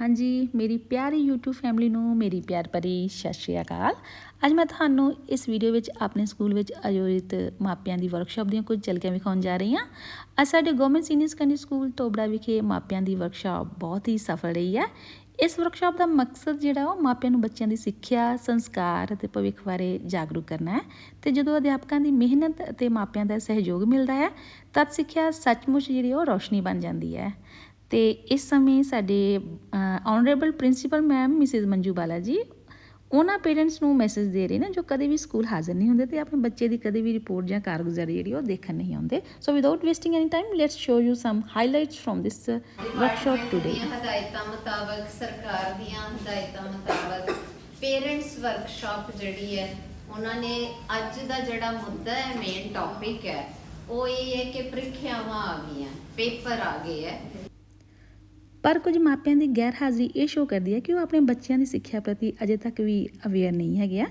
ਹਾਂਜੀ, ਮੇਰੀ ਪਿਆਰੀ YouTube ਫੈਮਿਲੀ ਨੂੰ ਮੇਰੀ ਪਿਆਰ ਭਰੀ ਸਤਿ ਸ਼੍ਰੀ ਅਕਾਲ। ਅੱਜ ਮੈਂ ਤੁਹਾਨੂੰ ਇਸ ਵੀਡੀਓ ਵਿੱਚ ਆਪਣੇ ਸਕੂਲ ਵਿੱਚ ਆਯੋਜਿਤ ਮਾਪਿਆਂ ਦੀ ਵਰਕਸ਼ਾਪ ਦੀਆਂ ਕੁਝ ਝਲਕੀਆਂ ਵਿਖਾਉਣ ਜਾ ਰਹੀ ਹਾਂ। ਅੱਜ ਸਾਡੇ government senior secondary school Tobra ਵਿਖੇ ਮਾਪਿਆਂ ਦੀ ਵਰਕਸ਼ਾਪ ਬਹੁਤ ਹੀ ਸਫਲ ਰਹੀ ਹੈ। ਇਸ ਵਰਕਸ਼ਾਪ ਦਾ ਮਕਸਦ ਜਿਹੜਾ ਉਹ ਮਾਪਿਆਂ ਨੂੰ ਬੱਚਿਆਂ ਦੀ ਸਿੱਖਿਆ, ਸੰਸਕਾਰ ਅਤੇ ਭਵਿੱਖ ਬਾਰੇ ਜਾਗਰੂਕ ਕਰਨਾ ਹੈ। ਤੇ ਜਦੋਂ ਅਧਿਆਪਕਾਂ ਦੀ ਮਿਹਨਤ ਅਤੇ ਮਾਪਿਆਂ ਦਾ ਸਹਿਯੋਗ ਮਿਲਦਾ ਹੈ, ਤਦ ਸਿੱਖਿਆ ਸੱਚਮੁੱਚ ਜਿਹੜੀ ਉਹ ਰੋਸ਼ਨੀ ਬਣ ਜਾਂਦੀ ਹੈ। ਤੇ ਇਸ ਸਮੇਂ ਸਾਡੇ honourable principal ma'am Mrs Manju Bala ji, ਉਹਨਾਂ ਪੇਰੈਂਟਸ ਨੂੰ ਮੈਸੇਜ ਦੇ ਰਹੇ ਨੇ ਜੋ ਕਦੇ ਵੀ ਸਕੂਲ ਹਾਜ਼ਰ ਨਹੀਂ ਹੁੰਦੇ ਤੇ ਆਪਣੇ ਬੱਚੇ ਦੀ ਕਦੇ ਵੀ ਰਿਪੋਰਟ ਜਾਂ ਕਾਰਗੁਜ਼ਾਰੀ ਜਿਹੜੀ ਉਹ ਦੇਖਣ ਨਹੀਂ ਆਉਂਦੇ। So without wasting any time let's show you some highlights from this workshop today ਹਦਾਇਤਾਂ ਮੁਤਾਬਕ ਸਰਕਾਰ ਦੀਆਂ ਹਦਾਇਤਾਂ ਮੁਤਾਬਕ ਪੇਰੈਂਟਸ ਵਰਕਸ਼ਾਪ ਜਿਹੜੀ ਹੈ, ਉਹਨਾਂ ਨੇ ਅੱਜ ਦਾ ਜਿਹੜਾ ਮੁੱਦਾ ਹੈ ਮੇਨ ਟੌਪਿਕ ਹੈ, ਉਹ ਇਹ ਹੈ ਕਿ ਪ੍ਰੀਖਿਆਵਾਂ ਆ ਗਈਆਂ, ਪੇਪਰ ਆ ਗਏ ਹੈ। ਪਰ ਕੁਝ ਮਾਪਿਆਂ ਦੀ ਗੈਰ ਹਾਜ਼ਰੀ ਇਹ ਸ਼ੋ ਕਰਦੀ ਹੈ ਕਿ ਉਹ ਆਪਣੇ ਬੱਚਿਆਂ ਦੀ ਸਿੱਖਿਆ ਪ੍ਰਤੀ ਅਜੇ ਤੱਕ ਵੀ ਅਵੇਅਰ ਨਹੀਂ ਹੈਗੇ ਆ।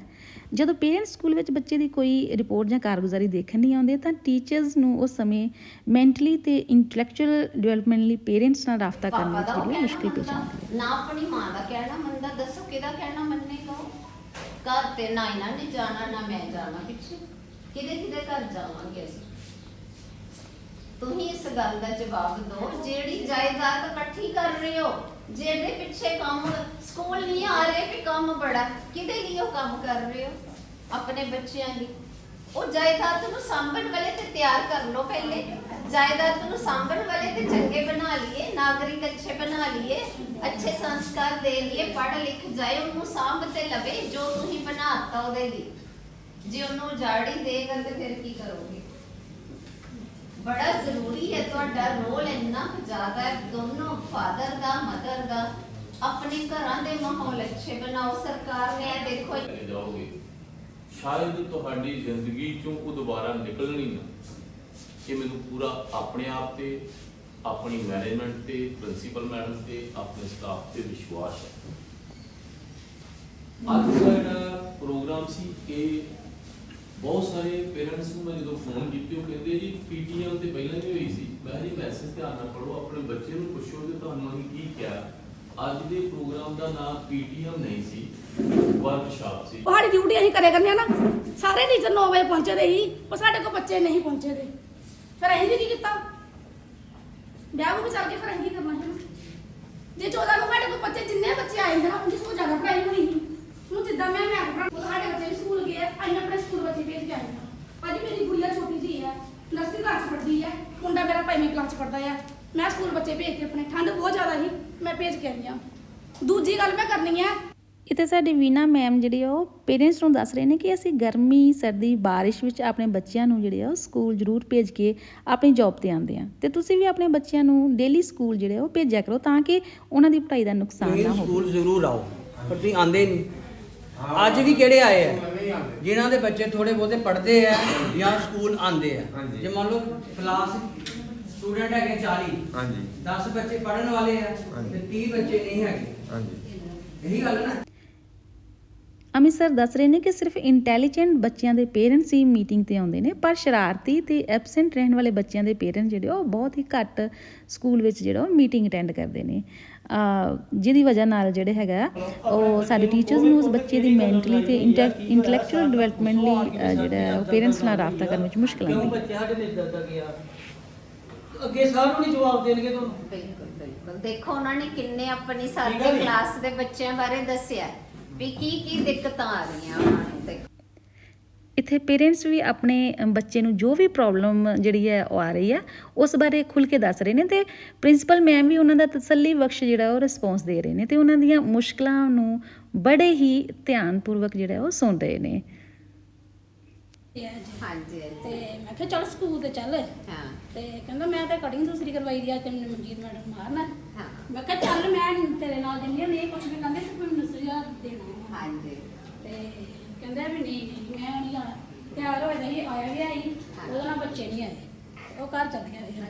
ਜਦੋਂ ਪੇਰੈਂਟਸ ਸਕੂਲ ਵਿੱਚ ਬੱਚੇ ਦੀ ਕੋਈ ਰਿਪੋਰਟ ਜਾਂ ਕਾਰਗੁਜ਼ਾਰੀ ਦੇਖਣ ਨਹੀਂ ਆਉਂਦੇ ਤਾਂ ਟੀਚਰਸ ਨੂੰ ਉਸ ਸਮੇਂ ਮੈਂਟਲੀ ਤੇ ਇੰਟੈਲੈਕਚੁਅਲ ਡਿਵੈਲਪਮੈਂਟ ਲਈ ਪੇਰੈਂਟਸ ਨਾਲ ਰਾਬਤਾ ਕਰਨ ਵਿੱਚ ਕਹਿਣਾ ਮੁਸ਼ਕਿਲ ਆਉਂਦੀ ਹੈ। ਨਾ ਆਪਣੀ ਮਾਂ ਦਾ ਕਹਿਣਾ ਮੰਨਦਾ ਦੱਸੋ ਕਿਹਦਾ ਕਹਿਣਾ ਮੰਨੇਗਾ ਉਹ? ਘਰ ਤੇ ਨਾ ਇਹਨਾਂ ਨੇ ਜਾਣਾ ਨਾ ਮੈਂ ਜਾਣਾ ਪਿੱਛੇ। ਕਿਹਦੇ ਕਿਹਦੇ ਘਰ ਜਾਵਾਂਗੇ ਅਸੀਂ? ਤੁਸੀਂ ਇਸ ਗੱਲ ਦਾ ਜਵਾਬ ਦਿਓ, ਜਿਹੜੀ ਜਾਇਦਾਦ ਇਕੱਠੀ ਕਰ ਰਹੇ ਹੋ, ਜਿਹਦੇ ਪਿੱਛੇ ਕੰਮ, ਸਕੂਲ ਨਹੀਂ ਆ ਰਹੇ ਕਿ ਕੰਮ ਬੜਾ, ਕਿਹਦੇ ਲਈ ਉਹ ਕੰਮ ਕਰ ਰਹੇ ਹੋ? ਆਪਣੇ ਬੱਚਿਆਂ ਲਈ। ਉਹ ਜਾਇਦਾਦ ਨੂੰ ਸਾਂਭਣ ਵਾਲੇ ਤੇ ਤਿਆਰ ਕਰ ਲਓ ਪਹਿਲੇ। ਜਾਇਦਾਦ ਨੂੰ ਸਾਂਭਣ ਵਾਲੇ ਤੇ ਚੰਗੇ ਬਣਾ ਲਈਏ, ਨਾਗਰਿਕ ਅੱਛੇ ਬਣਾ ਲਈਏ, ਅੱਛੇ ਸੰਸਕਾਰ ਦੇ ਲਈਏ, ਪੜ੍ਹ ਲਿਖ ਜਾਏ, ਉਹਨੂੰ ਸਾਂਭ ਤੇ ਲਵੇ ਜੋ ਤੁਸੀਂ ਬਣਾਤਾ ਉਹਦੇ ਲਈ। ਜੇ ਉਹਨੂੰ ਜਾੜੀ ਦੇਗਾ ਤੇ ਫਿਰ ਕੀ ਕਰੋਗੇ? ਬੜਾ ਜ਼ਰੂਰੀ ਹੈ ਤੁਹਾਡਾ ਰੋਲ ਇੰਨਾ ਕੁ ਜ਼ਿਆਦਾ ਹੈ, ਦੋਨੋਂ ਫਾਦਰ ਦਾ ਮਦਰ ਦਾ। ਆਪਣੇ ਘਰਾਂ ਦੇ ਮਾਹੌਲ ਅੱਛੇ ਬਣਾਓ, ਸਰਕਾਰ ਨੇ ਇਹ ਦੇਖੋ। ਲੈ ਕੇ ਜਾਓਗੇ, ਸ਼ਾਇਦ ਤੁਹਾਡੀ ਜ਼ਿੰਦਗੀ ਚੋਂ ਉਹ ਦੁਬਾਰਾ ਨਿਕਲਣੀ ਨਾ। ਕਿ ਮੈਨੂੰ ਪੂਰਾ ਆਪਣੇ ਆਪ ਤੇ, ਆਪਣੀ ਮੈਨੇਜਮੈਂਟ ਤੇ ਪ੍ਰਿੰਸੀਪਲ ਮੈਡਮ ਤੇ, ਆਪਣੇ ਸਟਾਫ ਤੇ ਵਿਸ਼ਵਾਸ ਹੈ। ਅੱਜ ਦਾ ਜਿਹੜਾ ਪ੍ਰੋਗਰਾਮ ਸੀ ਕਿ ਬਹੁਤ ਸਾਰੇ ਪੇਰੈਂਟਸ ਨੂੰ ਮੈਂ ਜਦੋਂ ਫੋਨ ਕੀਤੀ ਉਹ ਕਹਿੰਦੇ ਜੀ ਪੀਟੀਐਮ ਤੇ ਪਹਿਲਾਂ ਹੀ ਹੋਈ ਸੀ। ਮੈਂ ਕਿਹਾ ਜੀ ਮੈਸੇਜ ਧਿਆਨ ਨਾਲ ਪੜੋ ਆਪਣੇ ਬੱਚੇ ਨੂੰ ਪੁੱਛੋ ਕਿ ਤੁਹਾਨੂੰ ਅਸੀਂ ਕੀ ਕਿਹਾ। ਅੱਜ ਦੇ ਪ੍ਰੋਗਰਾਮ ਦਾ ਨਾਮ ਪੀਟੀਐਮ ਨਹੀਂ ਸੀ ਵਰਕਸ਼ਾਪ ਸੀ। ਉਹ ਸਾਡੀ ਡਿਊਟੀ ਅਸੀਂ ਕਰਿਆ ਕਰਨੀ ਆ ਨਾ। ਸਾਰੇ ਟੀਚਰ 9 ਵਜੇ ਪਹੁੰਚੇ ਦੇ ਸੀ ਪਰ ਸਾਡੇ ਕੋਲ ਬੱਚੇ ਨਹੀਂ ਪਹੁੰਚੇ ਦੇ ਫਿਰ ਅਸੀਂ ਵੀ ਕੀ ਕੀਤਾ? ਵਿਆਹ ਨੂੰ ਵੀ ਚੱਲ ਕੇ ਫਿਰ ਅਸੀਂ ਕੀ ਕਰਨਾ ਸੀ? ਜੇ 14 ਨੂੰ ਸਾਡੇ ਕੋਲ ਬੱਚੇ ਜਿੰਨੇ ਬੱਚੇ ਆਏ ਹਨ ਉਹਨਾਂ ਤੋਂ ਜ਼ਿਆਦਾ ਪੜ੍ਹਾਈ ਹੋਣੀ ਸੀ। ਹੁਣ ਜਿੱਦਾਂ ਮੈਂ ਮੈਂ ਆਪਣਾ ਸਾਡੇ ਬੱਚੇ ਵੀ ਸਕੂਲ ਗਏ ਆ, ਅਸੀਂ ਆਪਣੇ ਸਕੂਲ ਬੱਚੇ ਭੇਜ ਕੇ ਆਏ ਹਾਂ। ਮੇਰੀ ਗੁੜੀਆ ਛੋਟੀ ਜੀ ਹੈ ਨਰਸਰੀ ਕਲਾਸ 'ਚ ਪੜ੍ਹਦੀ ਹੈ। ਮੁੰਡਾ ਮੇਰਾ ਪੰਜਵੀਂ ਕਲਾਸ 'ਚ ਪੜ੍ਹਦਾ ਹੈ। ਮੈਂ ਸਕੂਲ ਬੱਚੇ ਭੇਜ ਕੇ ਆਪਣੇ ਠੰਡ ਬਹੁਤ ਜ਼ਿਆਦਾ ਸੀ ਮੈਂ ਭੇਜ ਕੇ ਆਈ ਹਾਂ। ਦੂਜੀ ਗੱਲ ਮੈਂ ਕਰਨੀ ਹੈ। ਇੱਥੇ ਸਾਡੀ ਵੀਨਾ ਮੈਮ ਜਿਹੜੀ ਉਹ ਪੇਰੈਂਟਸ ਨੂੰ ਦੱਸ ਰਹੇ ਨੇ ਕਿ ਅਸੀਂ ਗਰਮੀ ਸਰਦੀ ਬਾਰਿਸ਼ ਵਿੱਚ ਆਪਣੇ ਬੱਚਿਆਂ ਨੂੰ ਜਿਹੜੇ ਉਹ ਸਕੂਲ ਜ਼ਰੂਰ ਭੇਜ ਕੇ ਆਪਣੀ ਜੌਬ ਤੇ ਆਉਂਦੇ ਆ ਤੇ ਤੁਸੀਂ ਵੀ ਆਪਣੇ ਬੱਚਿਆਂ ਨੂੰ ਡੇਲੀ ਸਕੂਲ ਜਿਹੜੇ ਉਹ ਭੇਜਿਆ ਕਰੋ ਤਾਂ ਕਿ ਉਹਨਾਂ ਦੀ ਪੜ੍ਹਾਈ ਦਾ ਨੁਕਸਾਨ ਨਾ ਹੋਵੇ। ਸਕੂਲ ਜ਼ਰੂਰ ਆਓ ਪਰ ਤੁਸੀਂ ਆਂਦੇ ਨਹੀਂ। ਅੱਜ ਵੀ ਕਿਹੜੇ ਆਏ ਆ? ਜਿਨ੍ਹਾਂ ਦੇ ਬੱਚੇ ਥੋੜੇ ਬਹੁਤੇ ਪੜ੍ਹਦੇ ਆ ਜਾਂ ਸਕੂਲ ਆਂਦੇ ਆ। ਜੇ ਮੰਨ ਲਓ ਕਲਾਸ ਸਟੂਡੈਂਟ ਹੈਗੇ 40 ਹਾਂਜੀ। 10 ਬੱਚੇ ਪੜ੍ਹਨ ਵਾਲੇ ਆ। ਤੇ 30 ਬੱਚੇ ਨਹੀਂ ਹੈਗੇ। ਹਾਂਜੀ। ਇਹੀ ਗੱਲ ਨਾ? ਅਮਿਤ ਸਰ ਦੱਸ ਰਹੇ ਨੇ ਕਿ ਸਿਰਫ ਇੰਟੈਲੀਜੈਂਟ ਬੱਚਿਆਂ ਦੇ ਪੇਰੈਂਟਸ ਹੀ ਮੀਟਿੰਗ ਤੇ ਆਉਂਦੇ ਨੇ ਪਰ ਸ਼ਰਾਰਤੀ ਤੇ ਐਬਸੈਂਟ ਰਹਿਣ ਵਾਲੇ ਬੱਚਿਆਂ ਦੇ ਪੇਰੈਂਟਸ ਜਿਹੜੇ ਉਹ ਬਹੁਤ ਹੀ ਘੱਟ ਸਕੂਲ ਵਿੱਚ ਜਿਹੜਾ ਉਹ ਮੀਟਿੰਗ ਅਟੈਂਡ ਕਰਦੇ ਨੇ। ਜਿਹਦੀ ਵਜ੍ਹਾ ਨਾਲ ਜਿਹੜੇ ਹੈਗਾ ਉਹ ਸਾਡੇ ਟੀਚਰਸ ਨੂੰ ਉਸ ਬੱਚੇ ਦੀ ਮੈਂਟਲੀ ਤੇ ਇੰਟੈਲੈਕਚੁਅਲ ਡਿਵੈਲਪਮੈਂਟ ਲਈ ਜਿਹੜਾ ਹੈ ਉਹ ਪੇਰੈਂਟਸ ਨਾਲ ਰਾਬਤਾ ਕਰਨ ਵਿੱਚ ਮੁਸ਼ਕਲ ਆਉਂਦੀ ਹੈ। ਬੱਚੇ ਸਾਡੇ ਨੇ ਦਰਦ ਗਿਆ ਅੱਗੇ ਸਾਰਿਆਂ ਨੂੰ ਨਹੀਂ ਜਵਾਬ ਦੇਣਗੇ ਤੁਹਾਨੂੰ? ਬਿਲਕੁਲ ਬਿਲਕੁਲ। ਦੇਖੋ ਉਹਨਾਂ ਨੇ ਕਿੰਨੇ ਆਪਣੀ ਸਾਡੀ। ਕਲਾਸ ਦੇ ਬੱਚਿਆਂ ਬਾਰੇ ਦੱਸਿਆ। ਵੀ ਕੀ ਕੀ ਦਿੱਕਤਾਂ ਆ ਰਹੀਆਂ ਉਹਨਾਂ ਨੂੰ ਤੇ? ਇੱਥੇ ਪੇਰੈਂਟਸ ਵੀ ਆਪਣੇ ਬੱਚੇ ਨੂੰ ਜੋ ਵੀ ਪ੍ਰੋਬਲਮ ਜਿਹੜੀ ਹੈ ਉਹ ਆ ਰਹੀ ਹੈ ਉਸ ਬਾਰੇ ਖੁੱਲ ਕੇ ਦੱਸ ਰਹੇ ਨੇ ਤੇ ਪ੍ਰਿੰਸੀਪਲ ਮੈਮ ਵੀ ਉਹਨਾਂ ਦਾ ਤਸੱਲੀ ਬਖਸ਼ ਜਿਹੜਾ ਉਹ ਰਿਸਪੌਂਸ ਦੇ ਰਹੇ ਨੇ ਤੇ ਉਹਨਾਂ ਦੀਆਂ ਮੁਸ਼ਕਲਾਂ ਨੂੰ ਬੜੇ ਹੀ ਧਿਆਨਪੂਰਵਕ ਜਿਹੜਾ ਉਹ ਸੁਣ ਰਹੇ ਨੇ। ਇਹ ਹੈ ਜੀ। ਹਾਂਜੀ। ਤੇ। ਮੈਂ ਕਿਹਾ ਚੱਲ ਸਕੂਲ ਤੇ ਚੱਲ। ਹਾਂ। ਤੇ ਕਹਿੰਦਾ ਮੈਂ ਤਾਂ ਕਟਿੰਗ ਦੂਸਰੀ ਕਰਵਾਈ ਦੀ ਆ ਤੇ ਮੈਨੂੰ ਮਨਜੀਤ ਮੈਡਮ ਮਾਰਨਾ। ਹਾਂ। ਮੈਂ ਕਿਹਾ ਚੱਲ ਮੈਂ ਤੇਰੇ ਨਾਲ ਦਿੰਦੀ ਆ ਨਹੀਂ ਕੁਝ ਵੀ ਕਹਿੰਦੇ ਸਿਰਫ ਮੈਨੂੰ ਨਸਰੀਆ ਦੇਣਾ ਵਾ। ਹਾਂਜੀ ਤੇ ਕਹਿੰਦਾ ਵੀ ਨਹੀਂ ਨਹੀਂ ਮੈਂ ਨਹੀਂ ਜਾਣਾ ਤਿਆਰ ਹੋਇਆ ਸੀ ਆਇਆ ਵੀ ਆਈ ਉਹਦੇ ਨਾਲ ਬੱਚੇ ਨਹੀਂ ਆਏ ਉਹ ਘਰ ਚੱਲ ਗਿਆ ਸੀ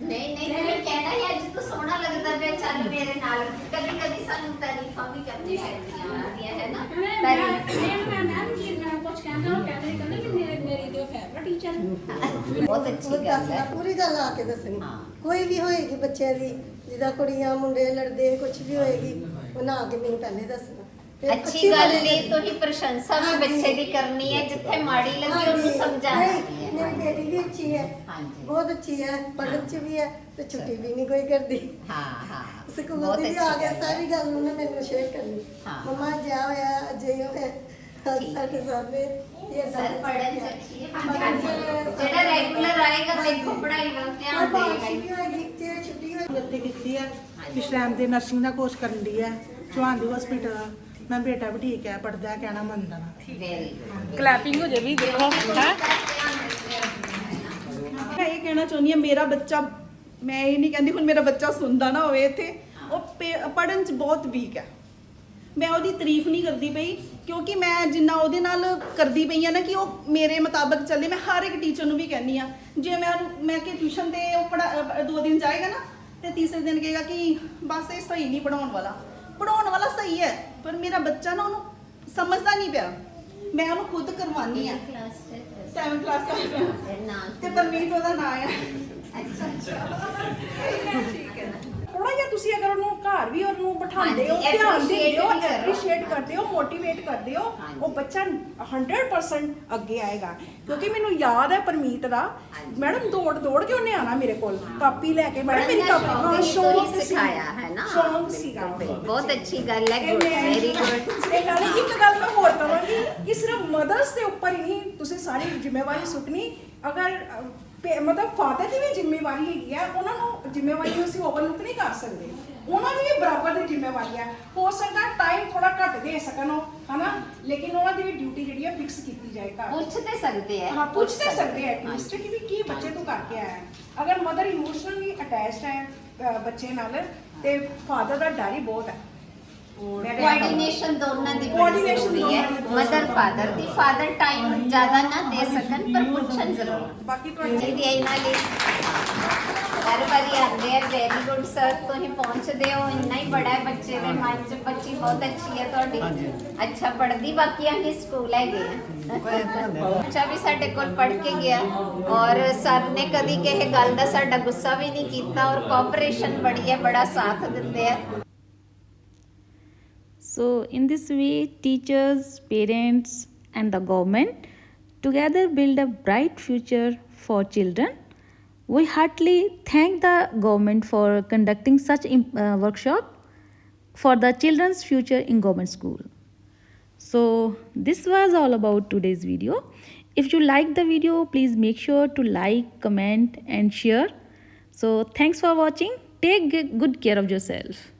ਨਹੀਂ ਨਹੀਂ ਮੈਂ ਕਹਿਣਾ ਹੀ ਅੱਜ ਤੂੰ ਸੋਹਣਾ ਲੱਗਦਾ ਪਿਆ ਚੱਲ ਮੇਰੇ ਨਾਲ ਕਦੀ ਕਦੀ ਸਾਨੂੰ ਤਾਰੀਫਾਂ ਵੀ ਕਰਨੀ ਪੈਂਦੀਆਂ ਹੈ ਨਾ ਕਹਿੰਦੇ ਤਾਰੀਫ ਮੈਂ ਮੈਂ ਮੈਂ ਮਨਜੀਤ ਮੈਂ ਕੁਝ ਕਹਿੰਦਾ ਉਹ ਕਹਿੰਦੇ ਕਹਿੰਦੇ ਵੀ ਮੇਰੇ ਮੇਰੀ ਤੇ ਫੇਵਰਟ ਟੀਚਰ ਬਹੁਤ ਅੱਛੀ ਗੱਲ ਦੱਸਣਾ ਹੈ ਪੂਰੀ ਗੱਲ ਆ ਕੇ ਦੱਸਣੀ ਹਾਂ। ਕੋਈ ਵੀ ਹੋਏਗੀ ਬੱਚਿਆਂ ਦੀ ਜਿਹਦਾ ਕੁੜੀਆਂ ਮੁੰਡੇ ਲੜਦੇ ਕੁਝ ਵੀ ਹੋਏਗੀ ਉਹ ਨਾ ਆ ਕੇ ਮੈਨੂੰ ਪਹਿਲੇ ਦੱਸਣਾ ਤੇ ਅੱਛੀ ਗੱਲ ਬਣੇ ਨਹੀਂ ਤੁਸੀਂ ਪ੍ਰਸ਼ੰਸਾ ਵੀ। ਬੱਚੇ ਦੀ ਕਰਨੀ ਹੈ ਜਿੱਥੇ ਮਾੜੀ ਲੱਗੀ ਉਹਨੂੰ। ਸਮਝਾਉਣਾ ਨਹੀਂ, ਹੈ। ਮੇਰੀ ਬੇਟੀ ਵੀ ਅੱਛੀ ਹੈ। ਹਾਂਜੀ। ਬਹੁਤ ਅੱਛੀ ਹੈ ਪੜ੍ਹਨ ਚ ਵੀ ਹੈ ਤੇ ਛੁੱਟੀ ਵੀ ਨਹੀਂ ਕੋਈ ਕਰਦੀ। ਹਾਂ ਹਾਂ। ਸਕੂਲ ਦੀ ਵੀ ਆ ਗਿਆ ਹੈ। ਸਾਰੀ ਗੱਲ ਉਹਨੇ ਮੈਨੂੰ ਸ਼ੇਅਰ ਕਰਨੀ। ਹਾਂ। ਮਮਾ ਜਾ ਹੋਇਆ ਅਜੇ ਹੋਇਆ। ਸਾਡੇ ਸਾਹਮਣੇ ਇਹ ਸਰ ਪੜਨ ਚ ਅੱਛੀ ਹੈ। ਜਿਹੜਾ ਰੈਗੂਲਰ ਆਏਗਾ ਦੇਖੋ ਪੜ੍ਹਾਈ ਵੱਲ ਧਿਆਨ ਦੇਗਾ ਹੀ। ਵੀ ਹੋਏਗੀ ਤੇ ਛੁੱਟੀ ਹੋਏਗੀ ਉੱਥੇ ਕੀਤੀ ਹੈ। ਵਿਸ਼ਰਾਮ ਦੇ ਨਰਸਿੰਗ ਦਾ ਕੋਰਸ ਕਰਨ ਦੀ ਹੈ। ਚੌਹਾਨ ਦੀ ਹਸਪੀਟਲ ਮੈਂ ਬੇਟਾ ਵੀ ਠੀਕ ਹੈ ਪੜਦਾ ਕਹਿਣਾ ਮੰਨਦਾ ਨਾ. ਕਲੈਪਿੰਗ ਹੋ। ਜੇ ਵੀ ਦੇਖੋ ਹੈ? ਮੈਂ ਇਹ ਕਹਿਣਾ ਚਾਹੁੰਦੀ ਹਾਂ ਮੇਰਾ ਬੱਚਾ ਮੈਂ ਇਹ ਨਹੀਂ ਕਹਿੰਦੀ ਹੁਣ ਮੇਰਾ ਬੱਚਾ ਸੁਣਦਾ ਨਾ ਹੋਵੇ ਇੱਥੇ ਉਹ ਪੜਨ ਚ ਬਹੁਤ ਵੀਕ ਹੈ। ਮੈਂ ਉਹਦੀ ਤਾਰੀਫ ਨਹੀਂ ਕਰਦੀ ਪਈ ਕਿਉਂਕਿ ਮੈਂ ਜਿੰਨਾ ਉਹਦੇ ਨਾਲ ਕਰਦੀ ਪਈ ਆ ਨਾ ਕਿ ਉਹ ਮੇਰੇ ਮੁਤਾਬਕ ਚੱਲੇ ਮੈਂ ਹਰ ਇੱਕ ਟੀਚਰ ਨੂੰ ਵੀ ਕਹਿੰਦੀ ਆ ਜੇ ਮੈਂ ਉਹਨੂੰ- ਮੈਂ ਕਿ ਟਿਊਸ਼ਨ ਤੇ ਉਹ ਪੜਾ ਦੋ ਦਿਨ ਜਾਏਗਾ ਨਾ ਤੇ ਤੀਸਰੇ ਦਿਨ ਕਹੇਗਾ ਕਿ ਬਸ ਇਹ ਸਹੀ ਨਹੀਂ ਪੜਾਉਣ ਵਾਲਾ। ਪੜਾਉਣ ਵਾਲਾ ਸਹੀ ਹੈ ਪਰ ਮੇਰਾ ਬੱਚਾ ਨਾ ਉਹਨੂੰ ਸਮਝਦਾ ਨਹੀਂ ਪਿਆ। ਮੈਂ ਉਹਨੂੰ ਖੁਦ ਕਰਵਾਉਣੀ ਆ ਚ 7th ਕਲਾਸ ਦਾ ਤੇ ਪਰਮੀਤ ਉਹਦਾ ਨਾਂ ਆ। ਅੱਛਾ। ਥੋੜਾ ਜਿਹਾ ਤੁਸੀਂ ਅਗਰ ਉਹਨੂੰ ਘਰ ਵੀ ਉਹਨੂੰ ਬਿਠਾਉਂਦੇ ਹੋ ਹਾਂਜੀ, ਧਿਆਨ ਦਿੰਦੇ ਹੋ ਵੀ ਕਰੋ। ਐਪਰੀਸ਼ੀਏਟ ਕਰਦੇ ਹੋ ਮੋਟੀਵੇਟ ਕਰਦੇ ਹੋ ਹਾਂਜੀ। ਉਹ ਬੱਚਾ 100% ਅੱਗੇ ਆਏਗਾ। ਕਿਉਂਕਿ ਮੈਨੂੰ ਯਾਦ ਹੈ ਪਰਮੀਤ ਦਾ। ਹਾਂਜੀ। ਮੈਡਮ ਦੌੜ ਦੌੜ ਕੇ ਉਹਨੇ ਆਣਾ ਮੇਰੇ ਕੋਲ। ਕਾਪੀ ਲੈ ਕੇ। ਮੈਡਮ ਮੇਰੀ ਕਾਪੀ ਹਾਂ ਸ਼ੌਕ ਸੀ। ਸਿਖਾਇਆ ਹੈ ਨਾ। ਸ਼ੌਕ ਸੀਗਾ। ਬਹੁਤ ਅੱਛੀ ਗੱਲ ਹੈ ਗੁੱਡ ਮੈਂ- ਵੈਰੀ ਗੁੱਡ ਇਹ ਗੱਲ ਇੱਕ ਗੱਲ ਮੈਂ ਹੋਰ ਕਹਾਂਗੀ ਕਿ ਸਿਰਫ ਮਦਰਸ ਦੇ ਉੱਪਰ ਹੀ ਨਹੀਂ ਤੁਸੀਂ ਸਾਰੀ ਜ਼ਿੰਮੇਵਾਰੀ ਸੁੱਟਣੀ। ਅਗਰ ਪੇ- ਮਤਲਬ ਫਾਦਰ ਦੀ ਵੀ ਜ਼ਿੰਮੇਵਾਰੀ ਹੈਗੀ ਆ ਉਹਨਾਂ ਨੂੰ ਜ਼ਿੰਮੇਵਾਰੀ ਨੂੰ ਅਸੀਂ ਓਵਰਲੁੱਕ ਨਹੀਂ ਕਰ ਸਕਦੇ। ਉਹਨਾਂ ਦੀ ਵੀ ਬਰਾਬਰ ਦੀ ਜ਼ਿੰਮੇਵਾਰੀ ਹੈ ਹੋ ਸਕਦਾ ਟਾਈਮ ਥੋੜਾ ਘੱਟ ਦੇ ਸਕਣ ਉਹ ਹਨਾ? ਲੇਕਿਨ ਉਹਨਾਂ ਦੀ ਵੀ ਡਿਊਟੀ ਜਿਹੜੀ ਹੈ ਫਿਕਸ ਕੀਤੀ ਜਾਏ ਘਰ। ਪੁੱਛ ਤੇ ਸਕਦੇ ਹੈ ਹਾਂ ਪੁੱਛ ਤੇ ਸਕਦੇ ਆ। ਐਟਲੀਸਟ ਕਿ ਵੀ ਕੀ ਬੱਚੇ ਤੋਂ ਕਰਕੇ ਆਇਆ ਹੈ। ਅਗਰ ਮਦਰ ਇਮੋਸ਼ਨਲੀ ਅਟੈਚਡ ਹੈ ਅ, ਬੱਚੇ ਨਾਲ ਤੇ ਫਾਦਰ ਦਾ ਡਰ ਹੀ ਬਹੁਤ ਹੈ। ਕੋਆਰਡੀਨੇਸ਼ਨ ਦੋਨਾਂ ਦੀ Coordination ਜ਼ਰੂਰੀ ਹੈ। ਦੀ ਮਦਰ ਫਾਦਰ ਦੀ ਫਾਦਰ ਟਾਈਮ ਜ਼ਿਆਦਾ ਨਾ ਦੇ ਸਕਣ ਪਰ ਪੁੱਛਣ ਜ਼ਰੂਰ। ਬਾਕੀ ਤੁਹਾਡੀ ਜੀ ਦੀ ਇਹਨਾਂ ਲਈ ਹਰ ਵਾਰੀ ਆਉਂਦੇ ਆ ਵੈਰੀ ਗੁੱਡ ਸਰ ਤੁਸੀਂ ਪਹੁੰਚਦੇ ਹੋ। ਇੰਨਾ ਹੀ ਬੜਾ ਹੈ ਬੱਚੇ ਦੇ ਮਨ ਚ ਬੱਚੀ ਬਹੁਤ ਅੱਛੀ ਹੈ ਤੁਹਾਡੀ। ਅੱਛਾ ਪੜ੍ਹਦੀ ਬਾਕੀ ਅਸੀਂ ਸਕੂਲ ਹੈਗੇ ਆ। ਬੱਚਾ ਵੀ ਸਾਡੇ ਕੋਲ ਪੜ੍ਹ ਕੇ ਗਿਆ। ਔਰ ਸਰ ਨੇ ਕਦੀ ਕਿਸੇ ਗੱਲ ਦਾ ਸਾਡਾ ਗੁੱਸਾ ਵੀ ਨਹੀਂ ਕੀਤਾ। ਔਰ ਕੋਆਪਰੇਸ਼ਨ ਬੜੀ ਹੈ ਬੜਾ ਸਾਥ ਦਿੰਦੇ ਆ। So, in this way, teachers, parents, and the government together build a bright future for children. We heartily thank the government for conducting such uh, workshop for the children's future in government school. So, this was all about today's video. If you like the video, please make sure to like, comment, and share. So, thanks for watching. Take good care of yourself.